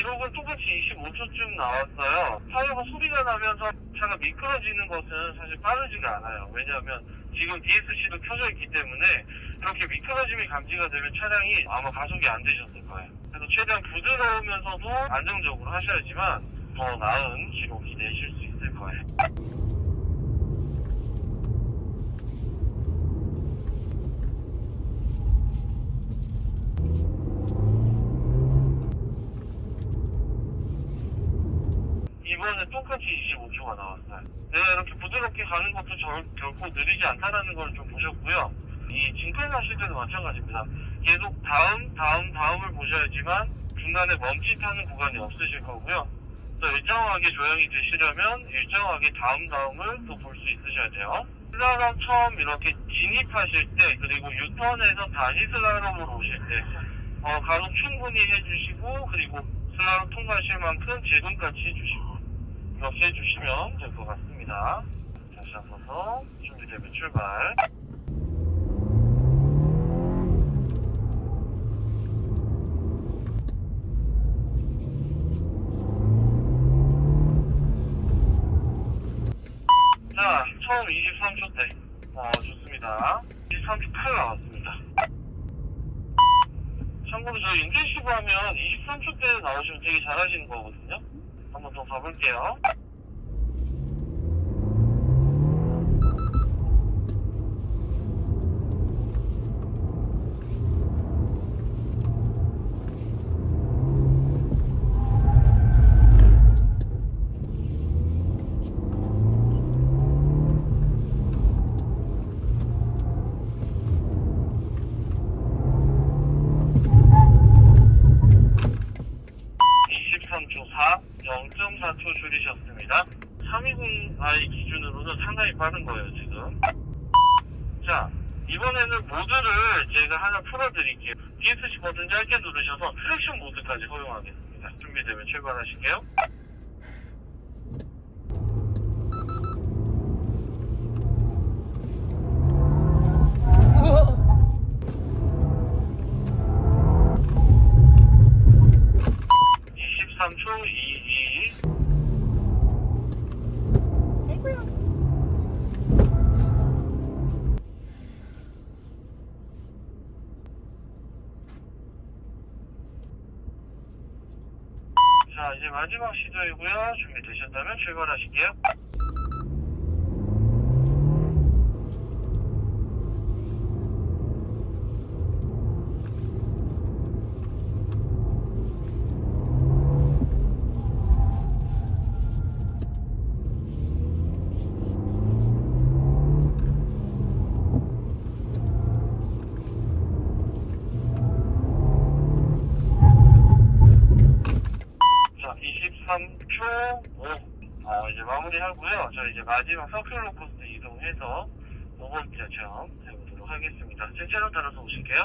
기록은 똑같이 25초쯤 나왔어요. 타이어가 소리가 나면서 차가 미끄러지는 것은 사실 빠르지가 않아요. 왜냐하면 지금 DSC도 켜져 있기 때문에 이렇게 미끄러짐이 감지가 되면 차량이 아마 가속이 안 되셨을 거예요. 그래서 최대한 부드러우면서도 안정적으로 하셔야지만 더 나은 기록이 내실 수 있을 거예요. 이번에 똑같이 25초가 나왔어요. 내가 이렇게 부드럽게 가는 것도 절, 결코 느리지 않다라는 걸 좀 보셨고요. 이 진통하실 때도 마찬가지입니다. 계속 다음, 다음, 다음을 보셔야지만 중간에 멈칫하는 구간이 없으실 거고요. 또 일정하게 조용히 되시려면 일정하게 다음, 다음을 또 볼 수 있으셔야 돼요. 슬라롬 처음 이렇게 진입하실 때 그리고 유턴에서 다시 슬라롬으로 오실 때 어, 가속 충분히 해주시고 그리고 슬라롬 통과하실 만큼 제동까지 해주시고 이렇게 해주시면 될 것 같습니다. 다시 한번더 준비되면 출발. 자, 처음 23초 때. 어, 좋습니다. 23초 8 나왔습니다. 참고로 저희 인텐시브 하면 23초 때 나오시면 되게 잘하시는 거거든요. 한번더 가볼게요. 삼초 4, 0.4초 줄이셨습니다. 320i 기준으로는 상당히 빠른 거예요, 지금. 자, 이번에는 모드를 제가 하나 풀어드릴게요. DSC 버튼 짧게 누르셔서 트랙션 모드까지 허용하겠습니다. 준비되면 출발하실게요. 자, 이제 마지막 시도이고요. 준비되셨다면 출발하실게요. 자, 23초 5. 어, 이제 마무리하고요. 저 이제 마지막 서큘러 코스트 이동해서 5번째 체험 해보도록 하겠습니다. 제 채널 따라서 오실게요.